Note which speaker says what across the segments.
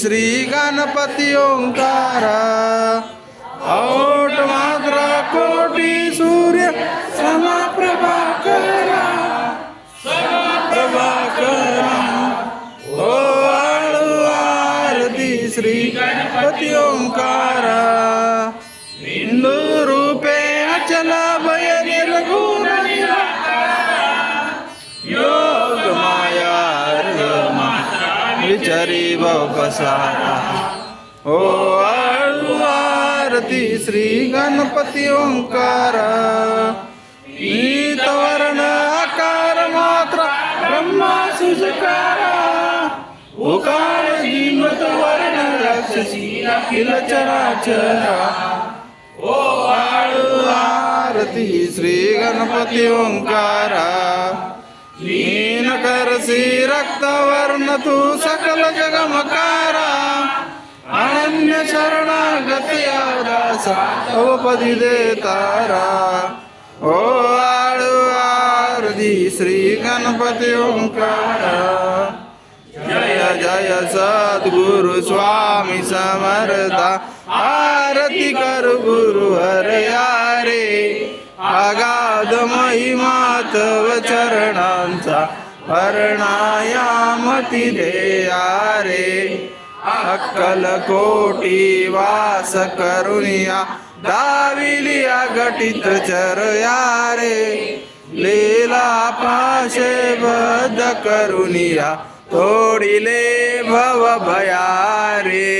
Speaker 1: श्री गणपती ओंकार ओट मात्र कोटी सूर्य समप्रभाकरा प्रभाकरा ओ आळू आरती श्री गणपती ओंकार हिंदू विचारी बसारा ओ आरती श्री गणपती ओंकार। वर्ण आकार मात्र ब्रह्मा सुजकारा। उकार जीवत वर्ण राक्षसी अखिल चराचरा। ओ आरती श्री गणपती ओंकारा। करसी रक्तवर्ण तू सकल जगमकारा. अनन्य शरणागत दासा अवपदी दे तारा. ओ आळू आरती श्री गणपती ओंकारा. जय जय सद्गुरु स्वामी समर्था. आरती कर गुरु हरया रे अगाध महिमा चरणांचा वर्णायामती देया रे अक्कल कोटी वास करुनिया दाविलिया घटित चरया रे लीला पाशे बद करुनिया तोडिले भव भयारे।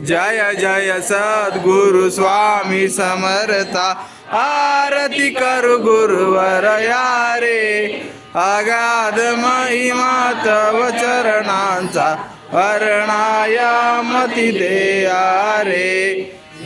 Speaker 1: जय जय सद्गुरु स्वामी समर्था आरती कर गुरुवर यारे। अगाध महिमा तव चरणांचा वर्णायामती दे रे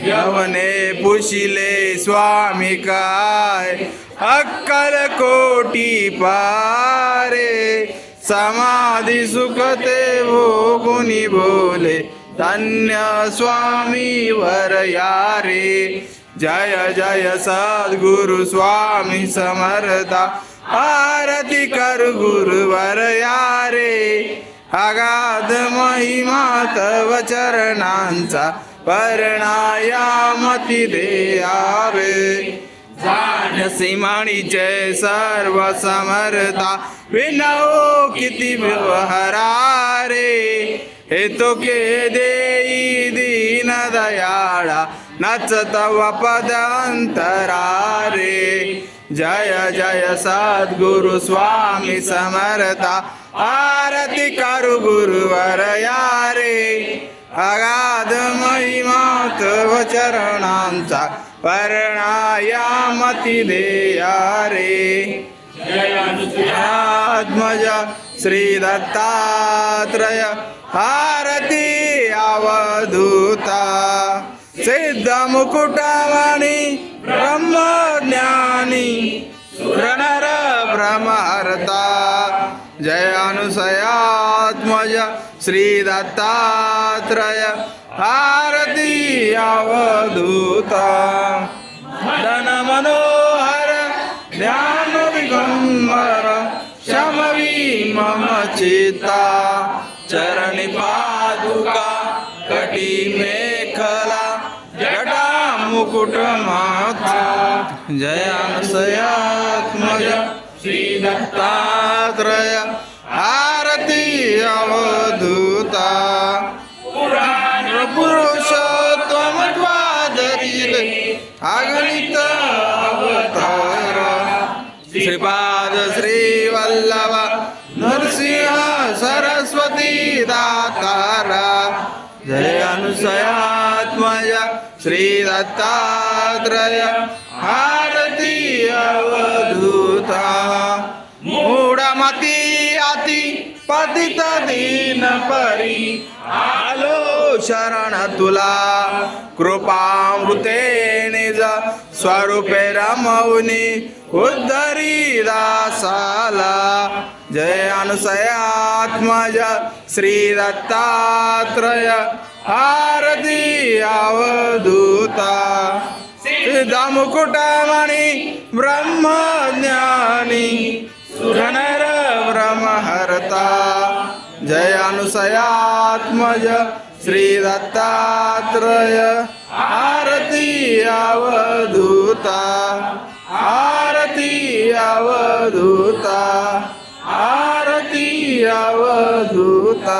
Speaker 1: यवने पुशिले स्वामी काय? अक्कल कोटी पारे. समाधी सुखते भोगुनी बोले. धन्य स्वामी वर यारे. जय जय सद्गुरु स्वामी समर्था. आरती कर गुरुवर यारे. अगाध महिमा तव चरणांचा वर्णायामती देयावे. जानसी माणीचे सर्व समर्था विनव किती व्यवहारा रे हे तो के देई दीन दयाळा नचत पद अंतरा रे जय जय सद्गुरु स्वामी समर्था। आरती करू गुरुवर यारे। अगाध महिमा तव चरणांचा वर्णायामती देया रे आत्मज श्री दत्तात्रय। हारती अवधूता। सिद्ध मुकुटमणि ब्रह्मज्ञानी सुरनर ब्रह्महर्ता जय अनुसयात्मज श्री दत्तात्रय आरती अवधूता धन मनोहर ध्यान दिगंबर शमवी मम चिता चरणी पादुका कटी मेखला जटा मुकुट माथा जयानुसयात्मज श्री आरती अवधूता। पुराण पुरुषोत्तमत्वादरीले अगणित अवतार। श्रीपाद श्रीवल्लभ नरसिंह सरस्वती दातारा जय अनुसया श्री दत्तात्रय आरती अवधूता. मूढमती अति पतित दीन परी. आलो शरण तुला कृपामृते निज स्वरूपे रमवनी उद्धरी दासाला. जय अनुसयात्मज श्री दत्तात्रय. आरती अवधूता. सिद्धमुकुटमणि ब्रह्मज्ञानी. सुरनर ब्रह्महर्ता जय अनुसयात्मज श्री दत्तात्रय आरती अवधूता आरती अवधूता आरती अवधूता।